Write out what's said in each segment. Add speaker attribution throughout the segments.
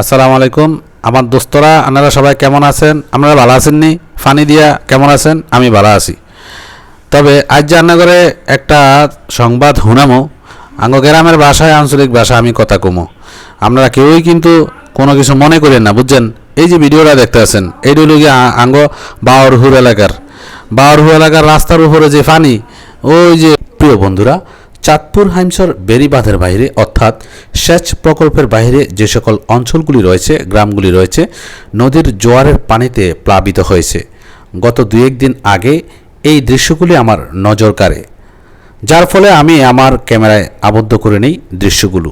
Speaker 1: আসসালামু আলাইকুম। আমার দোস্তরা, আপনারা সবাই কেমন আছেন? আপনারা ভালো আছেন নি ফানি দিয়া কেমন আছেন? আমি ভালো আছি। তবে আজ রান্নাঘরে একটা সংবাদ শুনামো। আঙ্গ গ্রামের ভাষায়, আঞ্চলিক ভাষা আমি কথা কমো। আপনারা কেউই কিন্তু কোনো কিছু মনে করেন না, বুঝছেন? এই যে ভিডিওটা দেখতে আছেন এইটা হলো গিয়ে আঙ্গ বাওরহুর এলাকার। বাওরহুর এলাকার রাস্তার উপরে যে ফানি, ওই যে প্রিয় বন্ধুরা চাঁদপুর হাইমসর বেরিবাঁধের বাইরে, অর্থাৎ সেচ প্রকল্পের বাইরে যে সকল অঞ্চলগুলি রয়েছে, গ্রামগুলি রয়েছে, নদীর জোয়ারের পানিতে প্লাবিত হয়েছে। গত দু একদিন আগে এই দৃশ্যগুলি আমার নজর কাড়ে, যার ফলে আমি আমার ক্যামেরায় আবদ্ধ করে নিই দৃশ্যগুলো।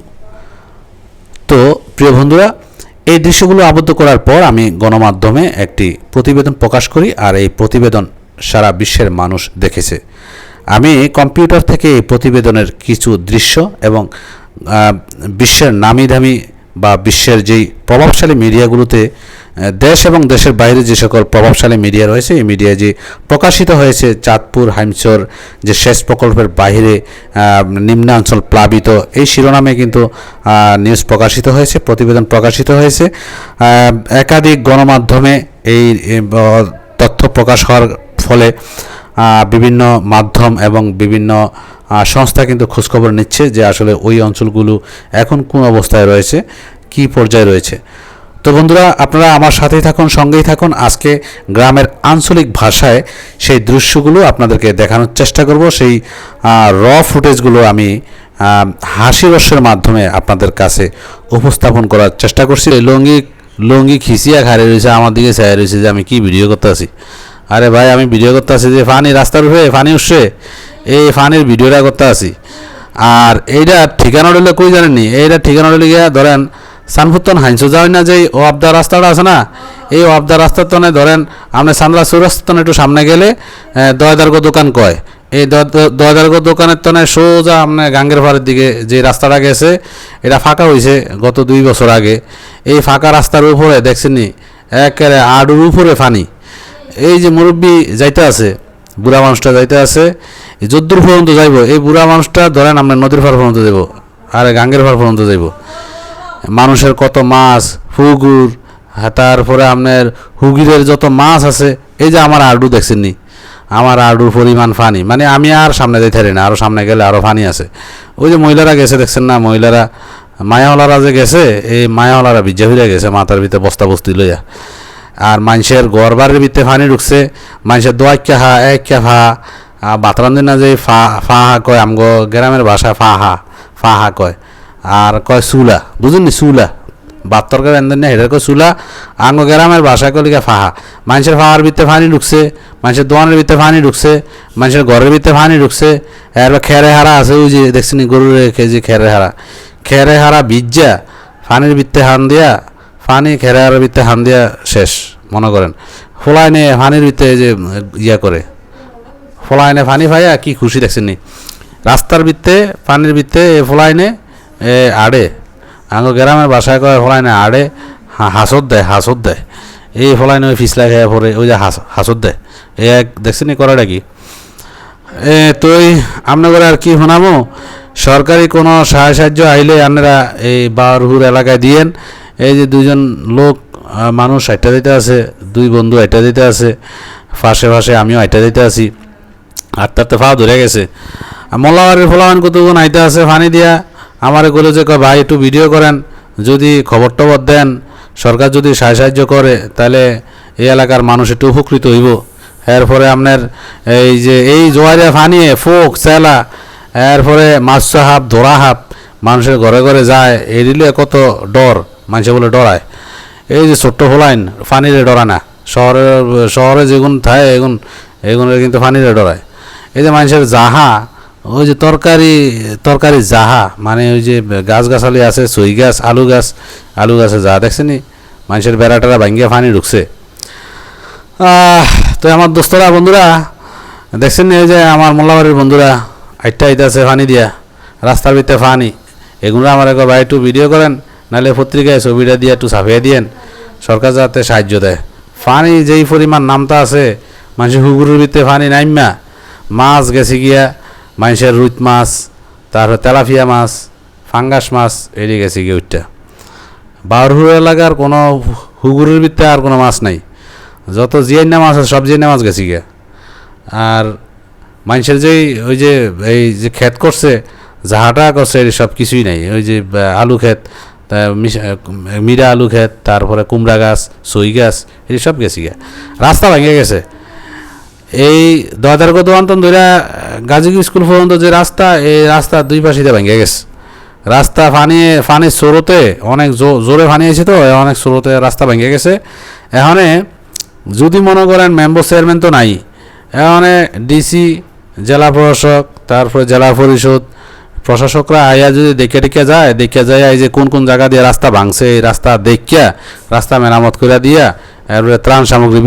Speaker 1: তো, প্রিয় বন্ধুরা, এই দৃশ্যগুলো আবদ্ধ করার পর আমি গণমাধ্যমে একটি প্রতিবেদন প্রকাশ করি, আর এই প্রতিবেদন সারা বিশ্বের মানুষ দেখেছে। আমি কম্পিউটার থেকে এই প্রতিবেদনের কিছু দৃশ্য এবং বিশ্বের নামি দামি বা বিশ্বের যেই প্রভাবশালী মিডিয়াগুলোতে দেশ এবং দেশের বাইরে যে সকল প্রভাবশালী মিডিয়া রয়েছে, এই মিডিয়ায় যে প্রকাশিত হয়েছে চাঁদপুর, হাইমচর, যে শেষ প্রকল্পের বাইরে নিম্নাঞ্চল প্লাবিত, এই শিরোনামে কিন্তু নিউজ প্রকাশিত হয়েছে, প্রতিবেদন প্রকাশিত হয়েছে। একাধিক গণমাধ্যমে এই তথ্য প্রকাশ হওয়ার ফলে বিভিন্ন মাধ্যম এবং বিভিন্ন সংস্থা কিন্তু খোঁজখবর নিচ্ছে যে আসলে ওই অঞ্চলগুলো এখন কোন অবস্থায় রয়েছে, কি পর্যায়ে রয়েছে। তো বন্ধুরা, আপনারা আমার সাথেই থাকুন, সঙ্গেই থাকুন। আজকে গ্রামের আঞ্চলিক ভাষায় সেই দৃশ্যগুলো আপনাদেরকে দেখানোর চেষ্টা করব। সেই র ফুটেজগুলো আমি হাসি রসের মাধ্যমে আপনাদের কাছে উপস্থাপন করার চেষ্টা করছি। লঙ্গি লঙ্গি খিচিয়া খারে রয়েছে আমার দিকে চাই রয়েছে যে আমি কি ভিডিও করতে আছি আরে ভাই, আমি ভিডিও করতে আছি যে ফানি রাস্তার উপরে, ফানি উঠছে এই ফানির ভিডিওটা করতে আছি আর এইটা ঠিকানা রইলে কই জানেননি? এইটা ঠিকানা রইলে গিয়া ধরেন সানফুত্তন হাইনসো। যাওয়াই না যে ও আবদা রাস্তাটা আছে না? এই ও আবদা রাস্তার তনে ধরেন আপনি সানরা চৌরাস্তার একটু সামনে গেলে দয়দার্গ দোকান কয়। এই দয়দার্গ দোকানের তনে সোজা আপনার গাঙ্গের পাড়ের দিকে যে রাস্তাটা গেছে, এটা ফাঁকা হয়েছে গত দুই বছর আগে। এই ফাঁকা রাস্তার উপরে, দেখছেননি? একেবারে আডুর উপরে ফানি। এই যে মুরব্বী যাইতে আছে বুড়া মানুষটা যাইতে আছে যদ্দূর পর্যন্ত যাইব এই বুড়া মানুষটা ধরেন আমরা নদীর পার পর্যন্ত যাইব আর গাঙ্গের পার পর্যন্ত যাইব। মানুষের কত মাছ হুগুর হ্যাঁ, তারপরে আপনার হুগিরের যত মাছ আছে এই যে আমার আডু দেখছেননি আমার আডুর পরিমাণ ফানি মানে আমি আর সামনে যাইতে পারি না আরও সামনে গেলে আরও ফানি আছে। ওই যে মহিলারা গেছে দেখছেন না মহিলারা মায়াওয়ালারা যে গেছে এই মায়াওয়ালারা বিজ্জা ফিরে গেছে মাথার ভিতরে বস্তা বস্তি লইয়া। আর মানুষের গড়বারের ভিতরে ফানি ঢুকছে। মানুষের দোয়াক্যা হা এক্যা ফা বাতরান না যে ফা ফাহা কয়, আমগো গ্রামের ভাষা ফাহা ফাহা কয়। আর কয় সুলা বুঝুননি সুলা? বাত তরকারি এনে না, হেটার কয় সুলা? আঙ্গ গ্রামের ভাষা কয় লিখা ফাহা মানুষের ফাহার ভিতরে ফানি ঢুকছে, মানুষের দোয়ানের ভিতরে ফানি ঢুকছে, মানুষের ঘরের ভিতরে ফানি ঢুকছে। এরপর খেরে হারা আছে, ওই যে দেখছি দেখছেন গরুর রেখে যে খেরে হারা। খেরে হারা বিজ্জা ফানির ভিতরে হান দিয়া ফানি খেরে হারার ভিতরে হান দিয়া শেষ, মনে করেন। ফোলাইনে ফানির ভিতরে যে ইয়া করে। ফলাইনে ফানি ভাইয়া কি খুশি দেখছেন নি? রাস্তার ভিত্তে পানির ভিত্তে এ ফলাইনে এ আড়ে। আঙ্গ গ্রামের বাসায় কয় ফলাইনে আড়ে হাসত দেয় হাসত দেয়। এই ফলাইনে ওই ফিসলা খেয়ে পরে ওই যে হাস হাসত দেয়। এ এক দেখছেন নি করাটা কি? এ তুই আপনাদের আর কি শোনাবো? সরকারি কোনো সাহায্য আইলে আপনারা এই বারহুর এলাকায় দিয়েন। এই যে দুজন লোক মানুষ আইটা দিতে আছে, দুই বন্ধু আইটা দিতে আছে ফাঁসে ফাঁসে আমিও আইটা দিতে আছি। আটটাতে ফা ধরে গেছে। মোল্লাবাড়ির ফলামান কতক্ষণ আইতে আছে ফানি দিয়া, আমারে বলে যে ভাই, একটু ভিডিও করেন। যদি খবর টবর দেন, সরকার যদি সাহায্য সাহায্য করে, তাহলে এই এলাকার মানুষ একটু উপকৃত হইব। এরপরে আপনার এই যে, এই জোয়ারিয়া ফানিয়ে ফোক, চেলা, এরপরে মাছ হাপ ধরা হাপ মানুষের ঘরে ঘরে যায় এই দিলে কত ডর। মানুষে বলে ডরায়। এই যে ছোট্ট হোলাইন ফানিরে ডরা না। শহরে শহরে যেগুন থাকে, এগুন, এগুনের কিন্তু ফানিরে ডরায়। এই যে মানুষের জাহা, ওই যে তরকারি তরকারি জাহা মানে ওই যে গাছ গাছালি আছে, সই গাছ, আলু গাছ, আলু গাছে জাহা দেখছেনি মানুষের বেড়া বেড়াটারা ভাঙ্গিয়া ফানি ঢুকছে। তো আমার দোস্তরা, বন্ধুরা, দেখছেন এই যে আমার মোল্লাবাড়ির বন্ধুরা আইটা আইতে আছে ফানি দিয়া, রাস্তার ভিতরে ফানি। এগুলো আমার একবার একটু ভিডিও করেন। নাহলে পত্রিকায় ছবিটা দিয়ে একটু ছাপিয়ে দিয়েন। সরকার যাতে সাহায্য দেয়। ফানি যেই পরিমাণ নামতা আছে মানুষের হুগুরের ভিতরে ফানি নাইমা মাছ গেছে গিয়া, মানুষের রুইত মাছ, তারপর তেলাপিয়া মাছ, ফাঙ্গাস মাছ এড়িয়ে গেছে গিয়ে ওইটা বাউরহুর এলাকার কোনো হুগুরের ভিতরে আর কোনো মাছ নাই। যত জিয়ান্না মাছ আছে, সব জিয়ান্না মাছ গেছি গিয়া। আর মানুষের যেই, ওই যে, এই যে ক্ষেত করছে যাহাটা করছে সব কিছুই নাই। ওই যে, আলু ক্ষেত মিরা আলু ক্ষেত, তারপরে কুমড়া গাছ, সই গাছ, এই সব গেছি রাস্তা ভেঙে গেছে। এই দয়াদার কত অন্তন ধরে গাজীপুর স্কুল পর্যন্ত যে রাস্তা, এই রাস্তা দুই পাশে দিয়ে ভেঙে গেছে। রাস্তা ফানি ফানির স্রোতে অনেক জোরে ফানি আছে তো অনেক স্রোতে রাস্তা ভেঙে গেছে। এখানে যদি মনে করেন মেম্বার চেয়ারম্যান তো নাই, এখানে ডিসি, জেলা প্রশাসক, তারপরে জেলা পরিষদ প্রশাসকরা আইয়া যদি দেখে ডেকে যায়, দেখে যায় এই যে কোন কোন জায়গা দিয়ে রাস্তা ভাঙছে, এই রাস্তা দেখিয়া, রাস্তা মেরামত করে দিয়া, এরপরে ত্রাণ সামগ্রী